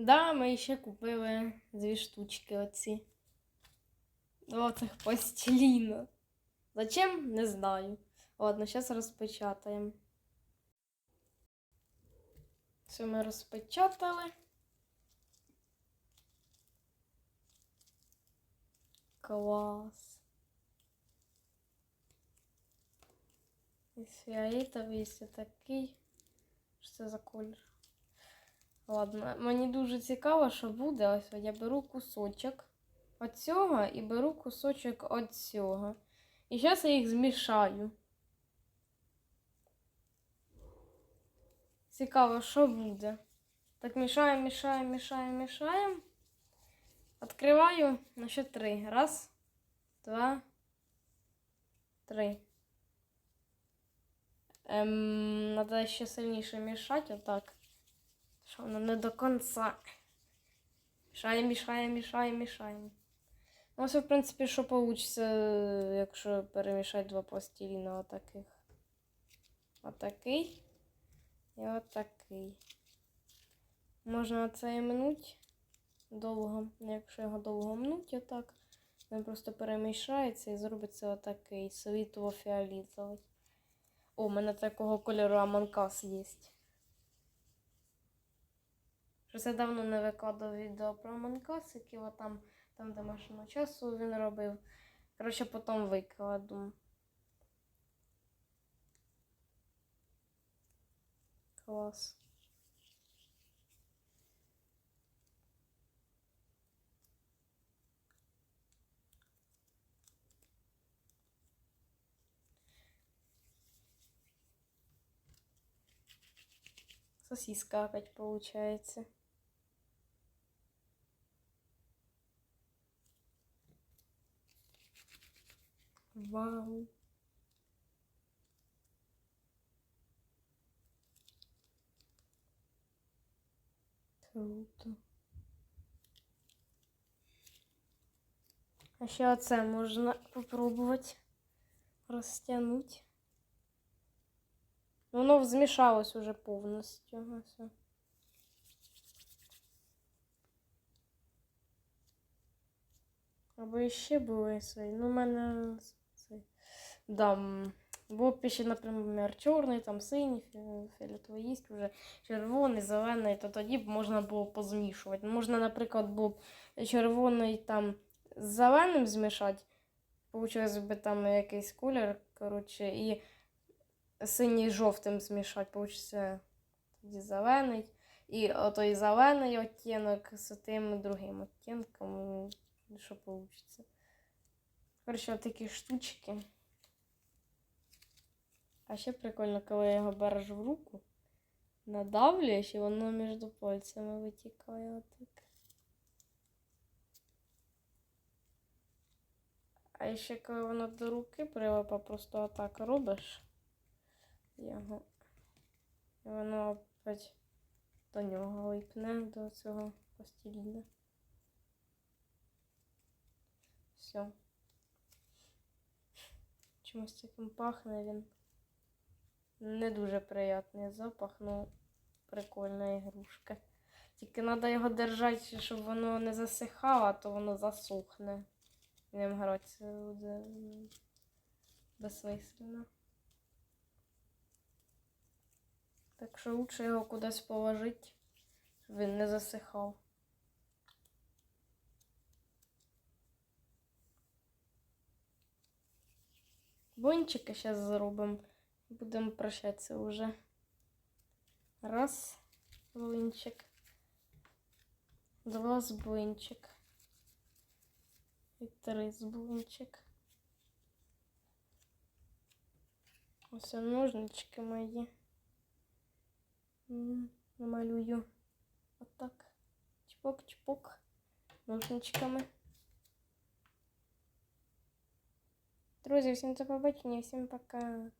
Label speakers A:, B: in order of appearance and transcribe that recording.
A: Да, ми ще купили дві штучки оці. Оцих пластиліна. Зачем? Не знаю. Ладно, зараз розпечатаємо. Все ми розпечатали. Клас. І фіолетовий, і такий. Що це за колір? Ладно, мені дуже цікаво, що буде. Ось я беру кусочок от цього і беру кусочок от цього. І зараз я їх змішаю. Цікаво, що буде. Так мішаємо, мішаємо, мішаємо, мішаємо. Відкриваю на ще три. Раз, два, три. Ем, надо ще сильніше мішати, отак. Що воно не до кінця. Мішаємо, мішаємо, мішаємо, мішаємо. Ну, ось, в принципі, що вийде, якщо перемішати два пластиліна отаких. Отакий і отакий. Можна це і мнуть довго. Якщо його довго мнуть, отак, він просто перемішається і зробиться отакий світло-фіолетовий. О, у мене такого кольору аманкас є. Щось я давно не викладав відео про аманкас, які там, там де машину часу він робив. Коротше, потім викладу. Клас. Сосиска опять получается. Вау. Круто. А ще оце можна попробувати розтягнути. Воно змішалось уже повністю. Ось. Або ще були свої. Ну, у мене. Да, в описі, наприклад, чорний, там синій, фі- фіолетовий є, вже червоний, зелений, то тоді б можна було позмішувати. Можна, наприклад, було червоний там з зеленим змішати. Получилось би там якийсь колір, коротше, і синій з жовтим змішати, получиться тоді зелений. І отой зелений оттінок з тим другим оттінком, що вийде. Коротше, такі штучки. А ще прикольно, коли його береш в руку, надавлюєш і воно між пальцями витікає отак. А ще коли воно до руки прилипа, просто отак робиш його. І воно опять до нього липне, до цього пластиліна. Все. Чимось таким пахне він. Не дуже приятний запах, ну прикольна ігрушка. Тільки треба його держати, щоб воно не засихало, а то воно засохне. І ним гратися буде безсмислено. Так що лучше його кудись положити, щоб він не засихав. Бончики зараз зробимо. Будемо прощатися вже. Раз, блинчик. Два з блинчик. І три з блинчик. Ось ножнички мої. М, Намалюю. Отак. Чпок-чпок. Ножничками. Друзі, всім до побачення, всім пока.